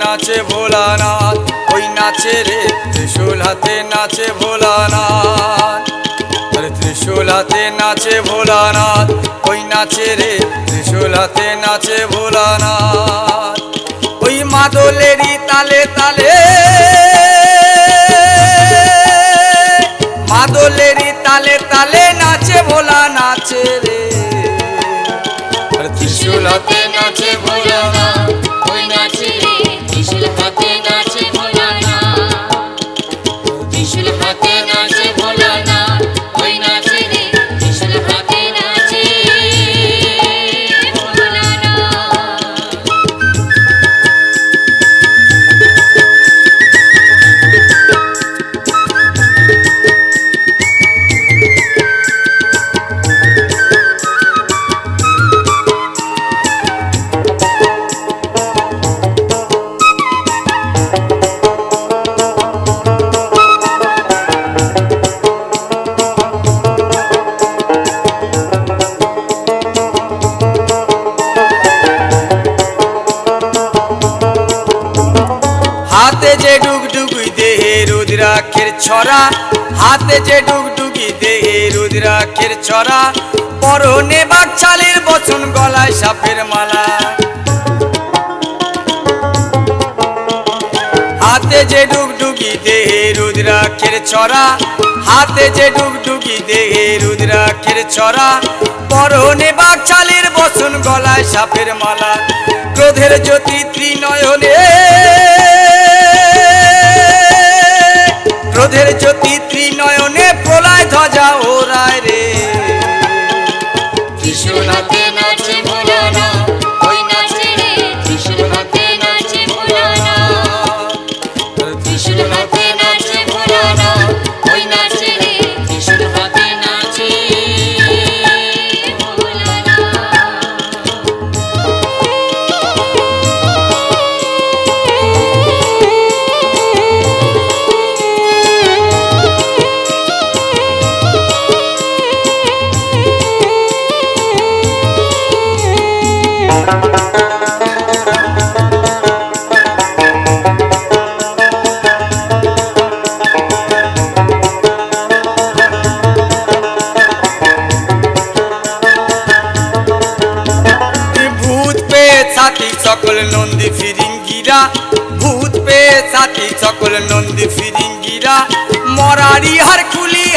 নাচে ভোলানাথ, ওই নাচে রে ত্রিশূল হাতে নাচে ভোলানাথ। আরে ত্রিশূল হাতে নাচে ভোলানাথ, ওই নাচে রে ত্রিশূল হাতে নাচে ভোলানাথ। ওই মাদলেরই তালে তালে, মাদলেরই তালে তালে নাচে ভোলা হাতে যে ডুগডুগি দেহে রুদ্রাক্ষের ছড়া, হাতে যে ডুগডুগি দেহে রুদ্রাক্ষের ছড়া, পরনে বাকছালের বচন গলায় সাপের মালা। হাতে যে ডুগডুগি দেহে রুদ্রাক্ষের ছড়া, হাতে যে ডুগডুগি দেহে রুদ্রাক্ষের ছড়া, পরনে বাকছালের বচন গলায় সাপের মালা। ক্রোধের জ্যোতি ত্রিনয়নে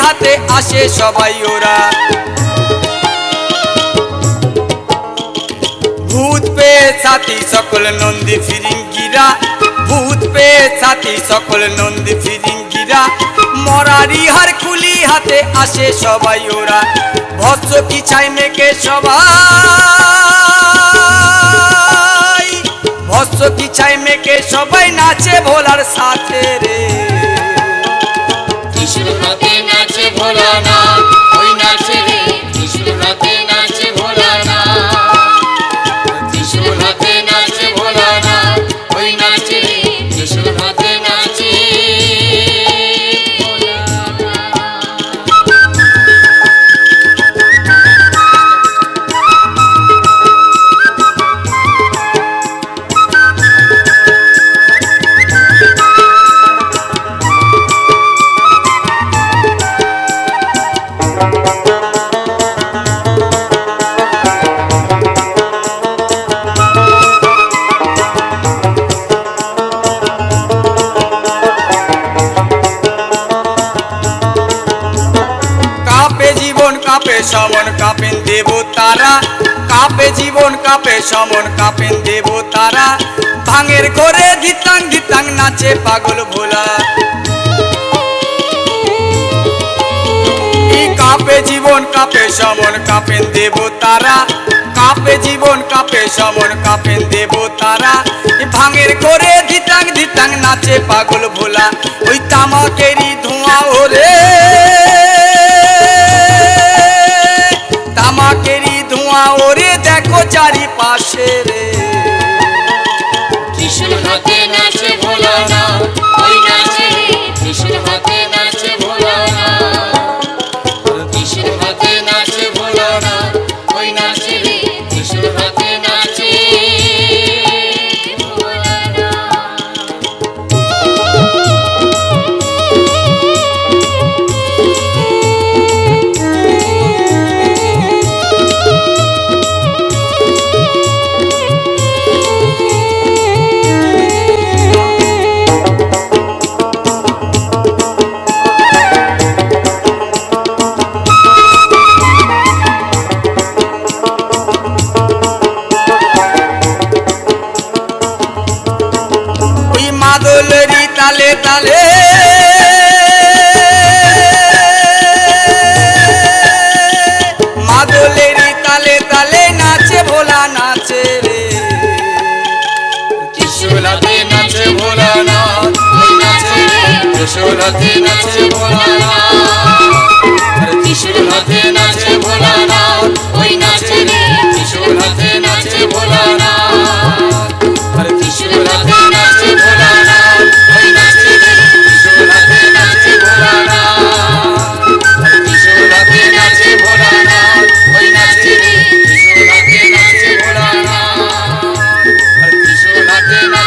হাতে আসে সবাই ওরা। ভূত পেয়ে ছাতি, সকল নন্দী ফিরিঙ্গিরা। ভূত পেয়ে ছাতি, সকল নন্দী ফিরিঙ্গিরা। মরারি হার খুলি হাতে আসে সবাই ওরা। ভস্য কি চাই মেকে সবাই? ভস্য কি চাই মেকে সবাই নাচে ভোলার সাথে রে। সমন কাপেন দেব তারা। ভাঙের ঘরে ধিতাং ধিতাং নাচে পাগল ভোলা। কাপে জীবন কাপে সমন কাপেন দেব তারা। কাপে জীবন কাপে সমন কাপেন দেব তারা। ভাঙের ঘরে ধিতাং ধিতাং নাচে পাগল ভোলা। ওই তামাকেরই ধোঁয়া ওরে। ওরে দেখো চারিপাশে রে। ত্রিশূল হাতে নাচে ভোলানা ওই নাচে রে। ত্রিশূল হাতে নাচে ভোলানা ত্রিশূল হাতে নাচে কিশোরতে নাচে ভোলানাথ কিশোরতে নাচে। ভোলানাথ ওই নাচে রে কিশোরতে নাচে ভোলানাথ আর কিশোরতে নাচে ভোলানাথ ওই নাচে রে কিশোরতে নাচে ভোলানাথ আর কিশোরতে নাচে ভোলানাথ ওই নাচে রে কিশোরতে নাচে ভোলানাথ আর কিশোরতে নাচে